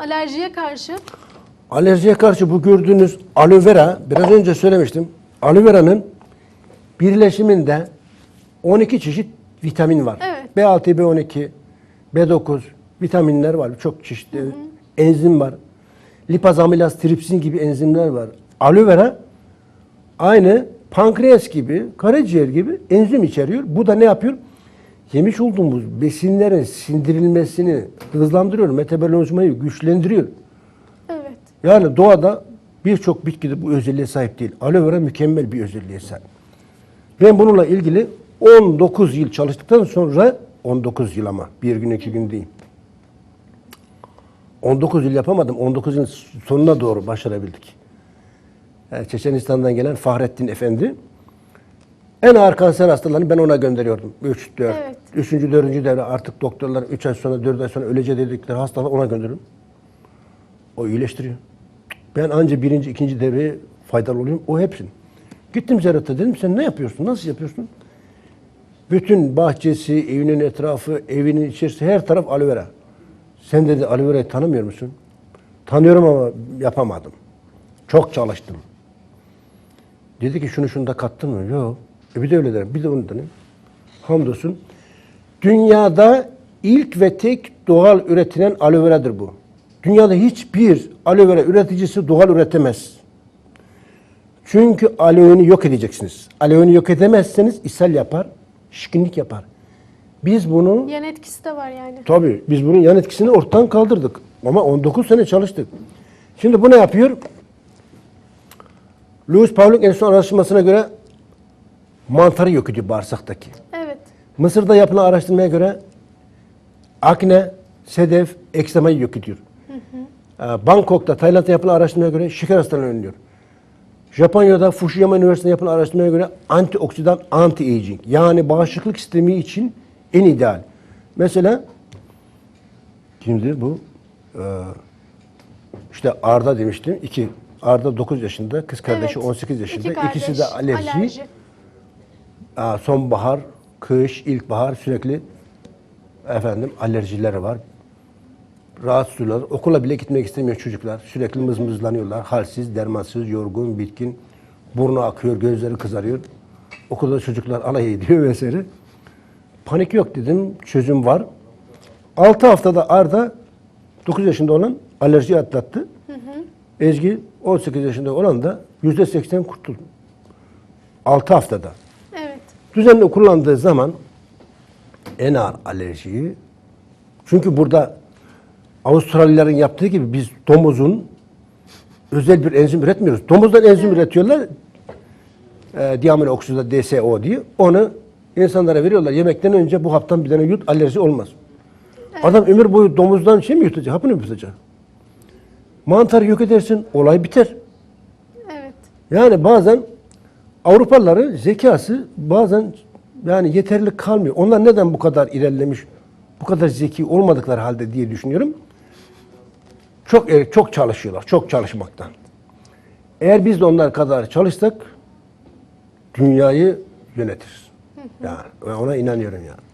alerjiye karşı. Alerjiye karşı bu gördüğünüz aloe vera, biraz önce söylemiştim. Aloe vera'nın birleşiminde 12 çeşit vitamin var. Evet. B6, B12, B9 vitaminler var. Çok çeşitli enzim var. Lipaz, amilaz, tripsin gibi enzimler var. Aloe vera aynı pankreas gibi, karaciğer gibi enzim içeriyor. Bu da ne yapıyor? Yemiş olduğumuz besinlerin sindirilmesini hızlandırıyor, metabolizmayı güçlendiriyor. Evet. Yani doğada birçok bitkide bu özelliğe sahip değil. Aloe vera mükemmel bir özelliğe sahip. Ben bununla ilgili 19 yıl çalıştıktan sonra 19 yıl ama bir gün iki gün değil. 19 yıl yapamadım. 19 yılın sonuna doğru başarabildik. Yani Çeçenistan'dan gelen Fahrettin Efendi en ağır kanser hastalarını ben ona gönderiyordum. 3, 4, Evet. 3. 4. devre artık doktorlar 3 ay sonra 4 ay sonra ölece dedikleri hastalar ona gönderiyorum. O iyileştiriyor. Ben anca birinci, ikinci devreye faydalı oluyorum. O hepsini. Gittim Zerat'a dedim sen ne yapıyorsun? Nasıl yapıyorsun? Bütün bahçesi, evinin etrafı, evinin içerisi her taraf aloe vera. Sen dedi aloe vera'yı tanımıyor musun? Tanıyorum ama yapamadım. Çok çalıştım. Dedi ki şunu şunu da kattın mı? Yok. E bir de öyle derim. Bir de onu derim. Hamdolsun. Dünyada ilk ve tek doğal üretilen aloe vera'dır bu. Dünyada hiçbir aloe vera üreticisi doğal üretemez. Çünkü aloe'ni yok edeceksiniz. Aloe'ni yok edemezseniz ishal yapar, şişkinlik yapar. Biz bunu Yan etkisi de var yani. Tabii biz bunun yan etkisini ortadan kaldırdık. Ama 19 sene çalıştık. Şimdi bu ne yapıyor? Louis Pauling en son araştırmasına göre mantarı yok ediyor bağırsaktaki. Evet. Mısır'da yapılan araştırmaya göre akne, sedef, eksemayı yok ediyor. Ee, Bangkok'ta, Tayland'da yapılan araştırmaya göre şeker hastalığını önlüyor. Japonya'da Fukushima Üniversitesi'nde yapılan araştırmaya göre antioksidan anti-aging yani bağışıklık sistemi için en ideal. Mesela kimdir bu? Ee, işte Arda demiştim. İki. Arda 9 yaşında, kız kardeşi Evet. 18 yaşında. İki İkisi de alerji. alerji. Sonbahar, kış, ilkbahar sürekli efendim alerjileri var. Rahatsız oluyorlar. Okula bile gitmek istemiyor çocuklar. Sürekli mızmızlanıyorlar. Halsiz, dermansız, yorgun, bitkin. Burnu akıyor, gözleri kızarıyor. Okulda çocuklar alay ediyor vesaire. Panik yok dedim. Çözüm var. 6 haftada Arda 9 yaşında olan alerji atlattı. Ezgi 18 yaşında olan da %80 kurtuldu. 6 haftada. Evet. Düzenli kullandığı zaman en ağır alerjiyi çünkü burada Avustralyalıların yaptığı gibi biz domuzun özel bir enzim üretmiyoruz. Domuzdan enzim üretiyorlar. E, diamino oksida DSO diye. Onu insanlara veriyorlar. Yemekten önce bu haptan bir tane yut alerji olmaz. Adam ömür boyu domuzdan şey mi yutacak? Hapını mı yutacak? Mantarı yok edersin, olay biter. Evet. Yani bazen Avrupalıların zekası bazen yani yeterli kalmıyor. Onlar neden bu kadar ilerlemiş, bu kadar zeki olmadıkları halde diye düşünüyorum. Çok e, çok çalışıyorlar, çok çalışmaktan. Eğer biz de onlar kadar çalışsak dünyayı yönetiriz. Yani ona inanıyorum yani.